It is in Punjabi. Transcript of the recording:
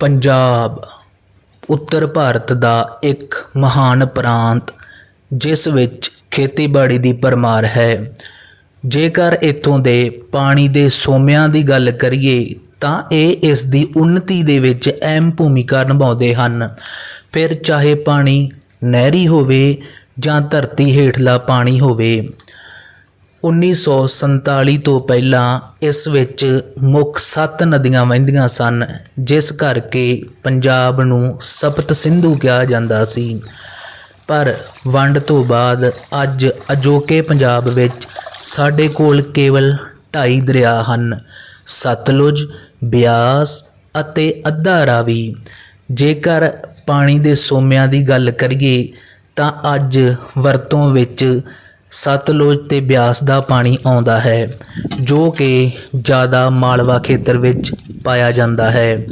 ਪੰਜਾਬ, ਉੱਤਰ ਭਾਰਤ ਦਾ ਇੱਕ ਮਹਾਨ ਪ੍ਰਾਂਤ, ਜਿਸ ਵਿੱਚ ਖੇਤੀਬਾੜੀ ਦੀ ਭਰਮਾਰ ਹੈ। ਜੇਕਰ ਇੱਥੋਂ ਦੇ ਪਾਣੀ ਦੇ ਸੋਮਿਆਂ ਦੀ ਗੱਲ ਕਰੀਏ, ਤਾਂ ਇਹ ਇਸ ਦੀ ਉન્નਤੀ ਦੇ ਵਿੱਚ ਅਹਿਮ ਭੂਮਿਕਾ ਨਿਭਾਉਂਦੇ ਹਨ। ਫਿਰ ਚਾਹੇ ਪਾਣੀ ਨਹਿਰੀ ਹੋਵੇ ਜਾਂ ਧਰਤੀ ਹੇਠਲਾ ਪਾਣੀ ਹੋਵੇ 1947 ਤੋਂ ਪਹਿਲਾਂ ਇਸ ਵਿੱਚ ਮੁੱਖ ਸੱਤ ਨਦੀਆਂ ਵਹਿੰਦੀਆਂ ਸਨ, ਜਿਸ ਕਰਕੇ ਪੰਜਾਬ ਨੂੰ ਸਪਤ ਸਿੰਧੂ ਕਿਹਾ ਜਾਂਦਾ ਸੀ। ਪਰ ਵੰਡ ਤੋਂ ਬਾਅਦ ਅੱਜ ਅਜੋਕੇ ਪੰਜਾਬ ਵਿੱਚ ਸਾਡੇ ਕੋਲ ਕੇਵਲ ਢਾਈ ਦਰਿਆ ਹਨ, ਸਤਲੁਜ, ਬਿਆਸ ਅਤੇ ਅੱਧਾ ਰਾਵੀ। ਜੇਕਰ ਪਾਣੀ ਦੇ ਸੋਮਿਆਂ ਦੀ ਗੱਲ ਕਰੀਏ, ਤਾਂ ਅੱਜ ਵਰਤੋਂ ਵਿੱਚ ਸਤਲੁਜ ਤੇ ਬਿਆਸ ਦਾ ਪਾਣੀ ਆਉਂਦਾ ਹੈ, ਜੋ ਕਿ ਜ਼ਿਆਦਾ ਮਾਲਵਾ ਖੇਤਰ ਵਿੱਚ ਪਾਇਆ ਜਾਂਦਾ ਹੈ।